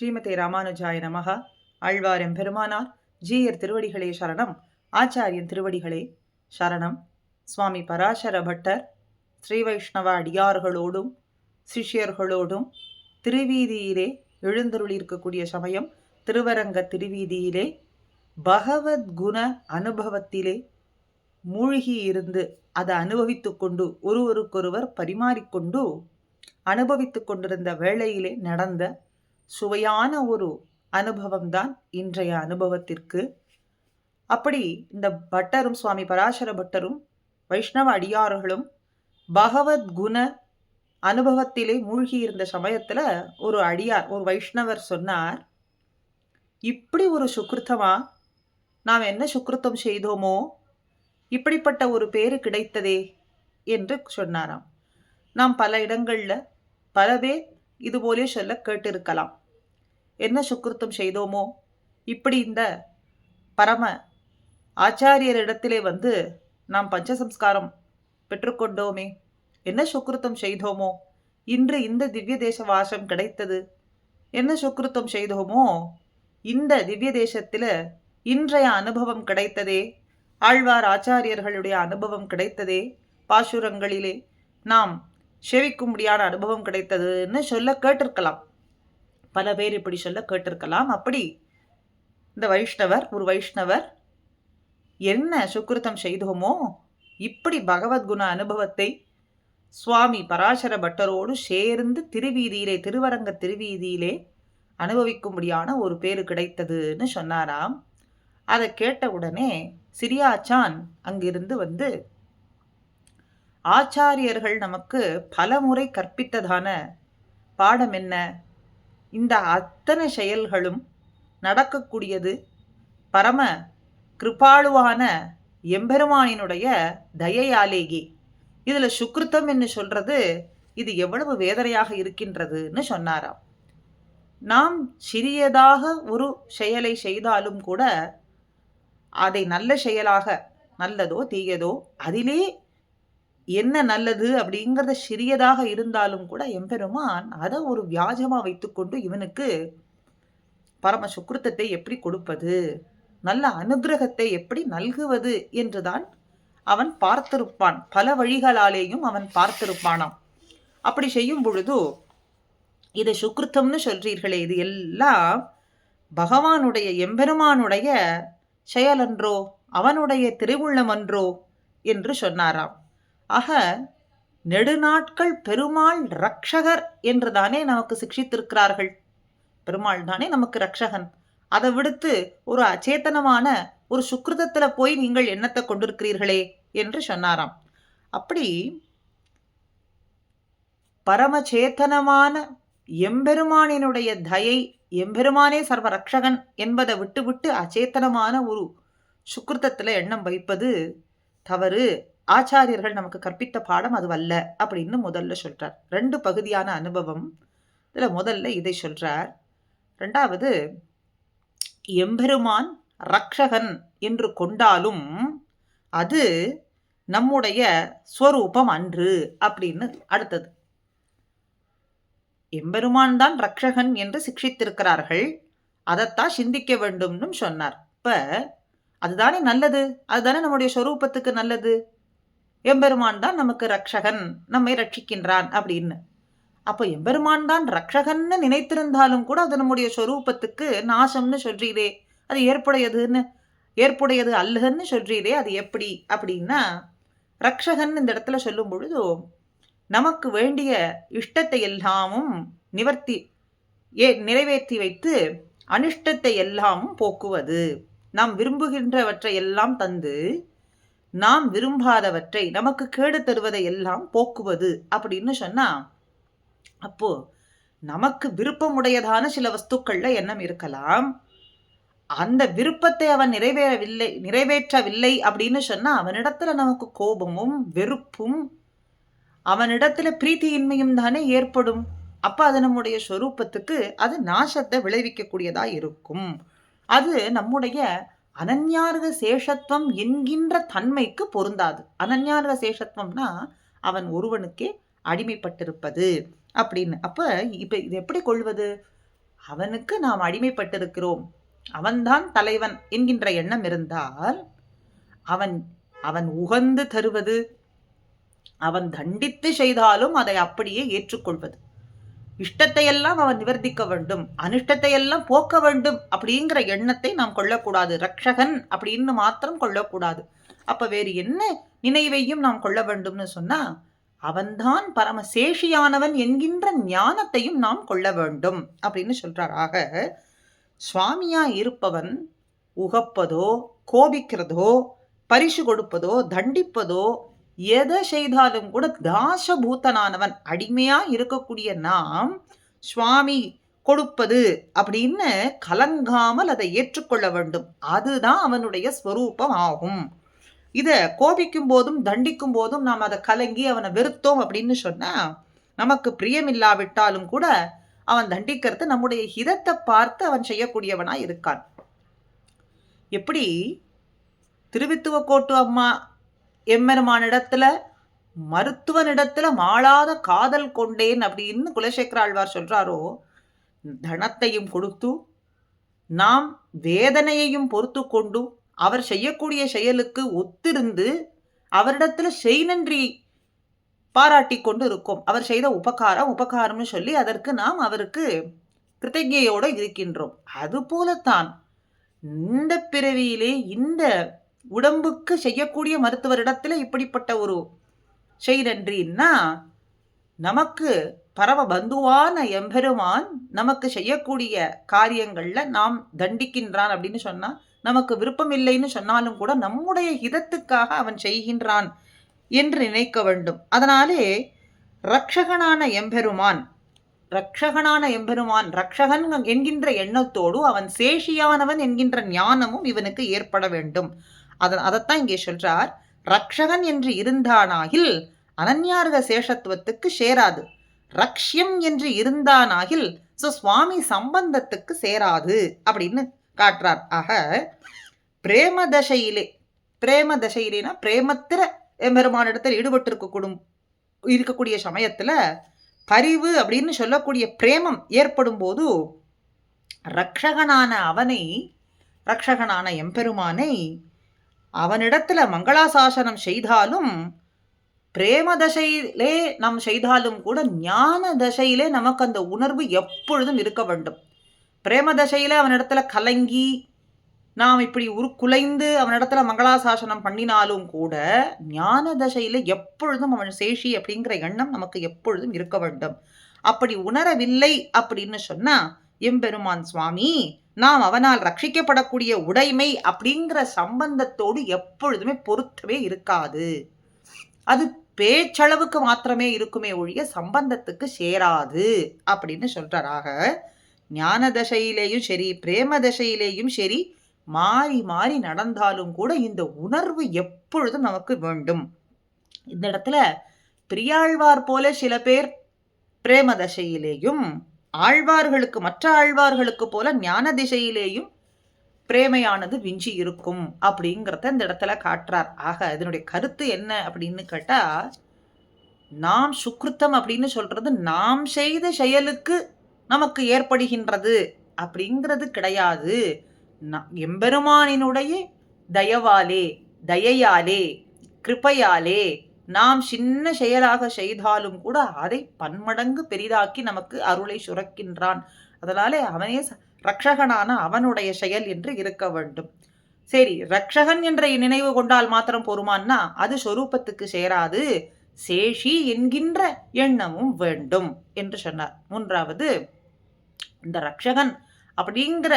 ஸ்ரீமதே ராமானுஜாய நமகா ஆழ்வார் பெருமானார் ஜீயர் திருவடிகளே சரணம். ஆச்சாரியன் திருவடிகளே சரணம். சுவாமி பராசர பட்டர் ஸ்ரீ வைஷ்ணவ அடியார்களோடும் சிஷ்யர்களோடும் திருவீதியிலே எழுந்தருளியிருக்கக்கூடிய சமயம் திருவரங்க திருவீதியிலே பகவத்குண அனுபவத்திலே மூழ்கி இருந்து அதை அனுபவித்து கொண்டு ஒருவருக்கொருவர் பரிமாறிக்கொண்டு அனுபவித்து கொண்டிருந்த வேளையிலே நடந்த சுவையான ஒரு அனுபவம்தான் இன்றைய அனுபவத்திற்கு. அப்படி இந்த பட்டரும் சுவாமி பராசர பட்டரும் வைஷ்ணவ அடியார்களும் பகவத் குண அனுபவத்திலே மூழ்கி இருந்த சமயத்தில் ஒரு அடியார் ஒரு வைஷ்ணவர் சொன்னார் இப்படி ஒரு சுக்கிருத்தமா? நாம் என்ன சுக்கிருத்தம் செய்தோமோ? இப்படிப்பட்ட ஒரு பேரு கிடைத்ததே? என்று சொன்னாராம். நாம் பல இடங்களில் பல பேர் இதுபோலே சொல்ல கேட்டிருக்கலாம். என்ன சுக்கிருத்தம் செய்தோமோ? இப்படி இந்த பரம ஆச்சாரியரிடத்திலே வந்து நாம் பஞ்சசம்ஸ்காரம் பெற்றுக்கொண்டோமே. என்ன சுக்கிருத்தம் செய்தோமோ? இன்று இந்த திவ்ய தேச வாசம் கிடைத்தது. என்ன சுக்கிருத்தம் செய்தோமோ? இந்த திவ்ய தேசத்தில் இன்றைய அனுபவம் கிடைத்ததே. ஆழ்வார் ஆச்சாரியர்களுடைய அனுபவம் கிடைத்ததே. பாசுரங்களிலே நாம் சேவிக்கும்படியான அனுபவம் கிடைத்ததுன்னு சொல்ல கேட்டிருக்கலாம். பல பேர் இப்படி சொல்ல கேட்டிருக்கலாம். அப்படி இந்த வைஷ்ணவர் ஒரு வைஷ்ணவர் என்ன சுக்கிருத்தம் செய்தோமோ இப்படி பகவத்குண அனுபவத்தை சுவாமி பராசர பட்டரோடு சேர்ந்து திருவீதியிலே திருவரங்க திருவீதியிலே அனுபவிக்கும்படியான ஒரு பேரு கிடைத்ததுன்னு சொன்னாராம். அதை கேட்ட உடனே சிரியாச்சான் அங்கிருந்து வந்து ஆச்சாரியர்கள் நமக்கு பல முறை கற்பித்ததான பாடம் என்ன? இந்த அத்தனை செயல்களும் நடக்கக்கூடியது பரம கிருபாளுவான எம்பெருமானினுடைய தயையாலேயே. இதில் சுக்ருத்தம் என்று சொல்றது இது எவ்வளவு வேதனையாக இருக்கின்றதுன்னு சொன்னாராம். நாம் சிறியதாக ஒரு செயலை செய்தாலும் கூட அதை நல்ல செயலாக நல்லதோ தீயதோ அதிலே என்ன நல்லது அப்படிங்கிறத சிறியதாக இருந்தாலும் கூட எம்பெருமான் அதை ஒரு வியாஜமாக வைத்துக்கொண்டு இவனுக்கு பரம சுக்கிருத்தத்தை எப்படி கொடுப்பது? நல்ல அனுகிரகத்தை எப்படி நல்குவது என்றுதான் அவன் பார்த்திருப்பான். பல வழிகளாலேயும் அவன் பார்த்திருப்பானாம். அப்படி செய்யும் பொழுது இதை சுக்கிருத்தம்னு சொல்றீர்களே இது எல்லாம் பகவானுடைய எம்பெருமானுடைய செயலன்றோ அவனுடைய திருவுள்ளமன்றோ என்று சொன்னாராம். ஆக நெடுநாட்கள் பெருமாள் ரக்ஷகர் என்று தானே நமக்கு சிக்ஷித்திருக்கிறார்கள். பெருமாள் தானே நமக்கு ரக்ஷகன். அதை விடுத்து ஒரு அச்சேத்தனமான ஒரு சுக்கிருதத்தில் போய் நீங்கள் எண்ணத்தை கொண்டிருக்கிறீர்களே என்று சொன்னாராம். அப்படி பரமச்சேத்தனமான எம்பெருமானினுடைய தயை எம்பெருமானே சர்வ ரக்ஷகன் என்பதை விட்டுவிட்டு அச்சேத்தனமான ஒரு சுக்கிருத்தத்தில் எண்ணம் வைப்பது தவறு. ஆச்சாரியர்கள் நமக்கு கற்பித்த பாடம் அது அல்ல அப்படின்னு முதல்ல சொல்றார். ரெண்டு பகுதியான அனுபவம். இதில் முதல்ல இதை சொல்றார். ரெண்டாவது எம்பெருமான் ரக்ஷகன் என்று கொண்டாலும் அது நம்முடைய ஸ்வரூபம் அன்று அப்படின்னு அடுத்தது. எம்பெருமான் தான் ரக்ஷகன் என்று சிக்ஷித்திருக்கிறார்கள். அதைத்தான் சிந்திக்க வேண்டும்னு சொன்னார். இப்ப அதுதானே நல்லது? அதுதானே நம்முடைய ஸ்வரூபத்துக்கு நல்லது? எம்பெருமான் தான் நமக்கு ரக்ஷகன் நம்மை ரட்சிக்கின்றான் அப்படின்னு. அப்போ எம்பெருமான் தான் ரக்ஷகன்னு நினைத்திருந்தாலும் கூட அது நம்முடைய ஸ்வரூபத்துக்கு நாசம்னு சொல்றீரே அது ஏற்புடையதுன்னு ஏற்புடையது அல்லுன்னு சொல்றீரே அது எப்படி அப்படின்னா ரக்ஷகன் இந்த இடத்துல சொல்லும் பொழுது நமக்கு வேண்டிய இஷ்டத்தை எல்லாமும் நிவர்த்தி ஏ நிறைவேற்றி வைத்து அனிஷ்டத்தை எல்லாமும் போக்குவது. நாம் விரும்புகின்றவற்றை எல்லாம் தந்து நாம் விரும்பாதவற்றை நமக்கு கேடு தருவதை எல்லாம் போக்குவது அப்படின்னு சொன்னா அப்போ நமக்கு விருப்பமுடையதான சில வஸ்துக்கள்ல எண்ணம் இருக்கலாம். அந்த விருப்பத்தை அவன் நிறைவேறவில்லை நிறைவேற்றவில்லை அப்படின்னு சொன்னா அவனிடத்துல நமக்கு கோபமும் வெறுப்பும் அவனிடத்துல பிரீத்தியின்மையும் தானே ஏற்படும். அப்ப அது நம்முடைய ஸ்வரூபத்துக்கு அது நாசத்தை விளைவிக்கக்கூடியதா இருக்கும். அது நம்முடைய அனன்யாரத சேஷத்துவம் என்கின்ற தன்மைக்கு பொருந்தாது. அனன்யாரத சேஷத்துவம்னா அவன் ஒருவனுக்கே அடிமைப்பட்டிருப்பது அப்படின்னு. அப்போ இப்போ இது எப்படி கொள்வது? அவனுக்கு நாம் அடிமைப்பட்டிருக்கிறோம். அவன்தான் தலைவன் என்கின்ற எண்ணம் இருந்தால் அவன் அவன் உகந்து தருவது அவன் தண்டித்து செய்தாலும் அதை அப்படியே ஏற்றுக்கொள்வது. இஷ்டத்தையெல்லாம் அவன் நிவர்த்திக்க வேண்டும் அனிஷ்டத்தையெல்லாம் போக்க வேண்டும் அப்படிங்கிற எண்ணத்தை நாம் கொள்ளக்கூடாது. ரக்ஷகன் அப்படின்னு மாத்திரம் கொள்ளக்கூடாது. அப்ப வேறு என்ன நினைவையும் நாம் கொள்ள வேண்டும்னு சொன்னா அவன்தான் பரமசேஷியானவன் என்கின்ற ஞானத்தையும் நாம் கொள்ள வேண்டும் அப்படின்னு சொல்றார். ஆக சுவாமியா இருப்பவன் உகப்பதோ கோபிக்கிறதோ பரிசு கொடுப்பதோ தண்டிப்பதோ எதை செய்தாலும் கூட தாசபூத்தனானவன் அடிமையா இருக்கக்கூடிய நாம் சுவாமி கொடுப்பது அப்படின்னு கலங்காமல் அதை ஏற்றுக்கொள்ள வேண்டும். அதுதான் அவனுடைய ஸ்வரூபம் ஆகும் இதை கோபிக்கும் போதும் தண்டிக்கும் போதும் நாம் அதை கலங்கி அவனை வெறுத்தோம் அப்படின்னு சொன்னா நமக்கு பிரியமில்லாவிட்டாலும் கூட அவன் தண்டிக்கிறது நம்முடைய ஹிதத்தை பார்த்து அவன் செய்யக்கூடியவனா இருக்கான். எப்படி? திருவித்துவக்கோட்டு அம்மா எம்மெருமானிடத்துல மருத்துவனிடத்துல மாளாத காதல் கொண்டேன் அப்படின்னு குலசேகர ஆழ்வார் சொல்றாரோ தனத்தையும் கொடுத்து நாம் வேதனையையும் பொறுத்து கொண்டு அவர் செய்யக்கூடிய செயலுக்கு ஒத்திருந்து அவரிடத்துல செய் நன்றி பாராட்டி கொண்டு இருக்கோம். அவர் செய்த உபகாரம் உபகாரம்னு சொல்லி அதற்கு நாம் அவருக்கு கிருத்தஜையோடு இருக்கின்றோம். அதுபோலத்தான் இந்த பிறவியிலே இந்த உடம்புக்கு செய்யக்கூடிய மருத்துவரிடத்துல இப்படிப்பட்ட ஒரு செய் நன்றின்னா நமக்கு பரம பந்துவான எம்பெருமான் நமக்கு செய்யக்கூடிய காரியங்கள்ல நாம் தண்டிக்கின்றான் அப்படின்னு சொன்னா நமக்கு விருப்பம் இல்லைன்னு சொன்னாலும் கூட நம்முடைய ஹிதத்துக்காக அவன் செய்கின்றான் என்று நினைக்க வேண்டும். அதனாலே ரக்ஷகனான எம்பெருமான் ரக்ஷகனான எம்பெருமான் ரக்ஷகன் என்கின்ற எண்ணத்தோடு அவன் சேஷியானவன் என்கின்ற ஞானமும் இவனுக்கு ஏற்பட வேண்டும். அதன் அதைத்தான் இங்கே சொல்றார் ரக்ஷகன் என்று இருந்தானாகில் அனன்யார்க சேஷத்துவத்துக்கு சேராது. ரக்ஷ்யம் என்று இருந்தானாகில் ஸோ சுவாமி சம்பந்தத்துக்கு சேராது அப்படின்னு காட்டுறார். ஆக பிரேம தசையிலே பிரேம தசையிலேனா பிரேமத்திர எம்பெருமானிடத்தில் ஈடுபட்டிருக்கக்கூடும் இருக்கக்கூடிய சமயத்தில் பரிவு அப்படின்னு சொல்லக்கூடிய பிரேமம் ஏற்படும் போது ரக்ஷகனான அவனை ரக்ஷகனான எம்பெருமானை அவனிடத்துல மங்களாசாசனம் செய்தாலும் பிரேம தசையிலே நாம் செய்தாலும் கூட ஞான தசையிலே நமக்கு அந்த உணர்வு எப்பொழுதும் இருக்க வேண்டும். பிரேம தசையில அவனிடத்துல கலங்கி நாம் இப்படி உருக்குலைந்து அவனிடத்துல மங்களாசாசனம் பண்ணினாலும் கூட ஞான தசையில எப்பொழுதும் அவன் சேஷி அப்படிங்கிற எண்ணம் நமக்கு எப்பொழுதும் இருக்க வேண்டும். அப்படி உணரவில்லை அப்படின்னு சொன்னா எம்பெருமான் சுவாமி நாம் அவனால் ரட்சிக்கப்படக்கூடிய உடைமை அப்படிங்கிற சம்பந்தத்தோடு எப்பொழுதுமே பொருத்தவே இருக்காது. அது பேச்சளவுக்கு மாத்திரமே இருக்குமே ஒழிய சம்பந்தத்துக்கு சேராது அப்படின்னு சொல்றாராக. ஞான தசையிலேயும் சரி பிரேம தசையிலேயும் சரி மாறி மாறி நடந்தாலும் கூட இந்த உணர்வு எப்பொழுதும் நமக்கு வேண்டும்? இந்த இடத்துல பிரியாழ்வார் போல சில பேர் பிரேம தசையிலேயும் ஆழ்வார்களுக்கு மற்ற ஆழ்வார்களுக்கு போல ஞான திசையிலேயும் பிரேமையானது விஞ்சி இருக்கும் அப்படிங்கிறத இந்த இடத்துல காட்டுறார். ஆக இதனுடைய கருத்து என்ன அப்படின்னு கேட்டா நாம் சுக்ருத்தம் அப்படின்னு சொல்றது நாம் செய்த செயலுக்கு நமக்கு ஏற்படுகின்றது அப்படிங்கிறது கிடையாது. எம்பெருமானினுடைய தயவாலே தயையாலே கிருப்பையாலே நாம் சின்ன செயலாக செய்தாலும் கூட அதை பன்மடங்கு பெரிதாக்கி நமக்கு அருளை சுரக்கின்றான். அதனாலே அவனே ரக்ஷகனான அவனுடைய செயல் என்று இருக்க வேண்டும். சரி ரக்ஷகன் என்ற நினைவு கொண்டால் மாத்திரம் பொறுமான்னா அது சொரூபத்துக்கு சேராது. சேஷி என்கின்ற எண்ணமும் வேண்டும் என்று சொன்னார். மூன்றாவது இந்த ரக்ஷகன் அப்படிங்கிற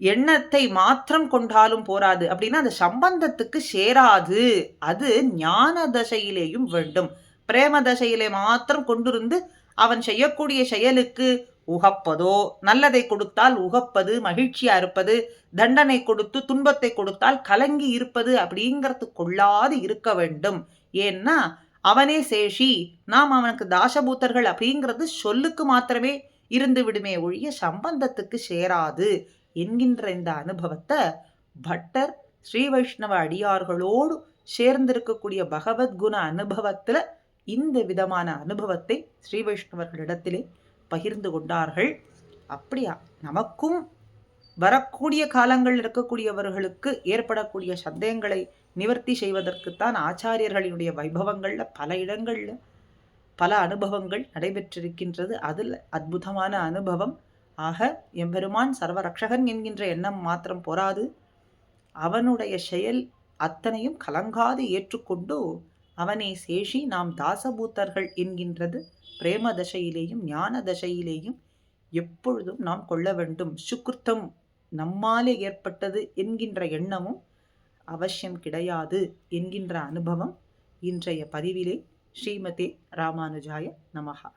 எண்ணத்தை மாத்திரம் கொண்டாலும் போராது. அப்படின்னா அந்த சம்பந்தத்துக்கு சேராது. அது ஞான தசையிலேயும் வேண்டும். பிரேம தசையிலே மாத்திரம் கொண்டிருந்து அவன் செய்யக்கூடிய செயலுக்கு உகப்பதோ நல்லதை கொடுத்தால் உகப்பது மகிழ்ச்சியா இருப்பது தண்டனை கொடுத்து துன்பத்தை கொடுத்தால் கலங்கி இருப்பது அப்படிங்கிறது கொள்ளாது இருக்க வேண்டும். ஏன்னா அவனே சேஷி நாம் அவனுக்கு தாசபூத்தர்கள் அப்படிங்கிறது சொல்லுக்கு மாத்திரமே இருந்து விடுமே ஒழிய சம்பந்தத்துக்கு சேராது. என்கின்ற இந்த அனுபவத்தை பட்டர் ஸ்ரீ வைஷ்ணவ அடியார்களோடு சேர்ந்திருக்கக்கூடிய பகவத்குண அனுபவத்தில் இந்த விதமான அனுபவத்தை ஸ்ரீ வைஷ்ணவர்களிடத்திலே பகிர்ந்து கொண்டார்கள். அப்படியா? நமக்கும் வரக்கூடிய காலங்கள் இருக்கக்கூடியவர்களுக்கு ஏற்படக்கூடிய சந்தேகங்களை நிவர்த்தி செய்வதற்குத்தான் ஆச்சாரியர்களினுடைய வைபவங்களில் பல இடங்களில் பல அனுபவங்கள் நடைபெற்றிருக்கின்றது. அதில் அற்புதமான அனுபவம் ஆக எம்பெருமான் சர்வரக்ஷகன் என்கின்ற எண்ணம் மாத்திரம் போராது அவனுடைய செயல் அத்தனையும் கலங்காது ஏற்றுக்கொண்டு அவனை சேஷி நாம் தாசபூத்தர்கள் என்கின்றது பிரேம தசையிலேயும் ஞான தசையிலேயும் எப்பொழுதும் நாம் கொள்ள வேண்டும். சுக்குர்த்தம் நம்மாலே ஏற்பட்டது என்கின்ற எண்ணமும் அவசியம் கிடையாது என்கின்ற அனுபவம் இன்றைய பதிவிலே. ஸ்ரீமதே ராமானுஜாய நமகா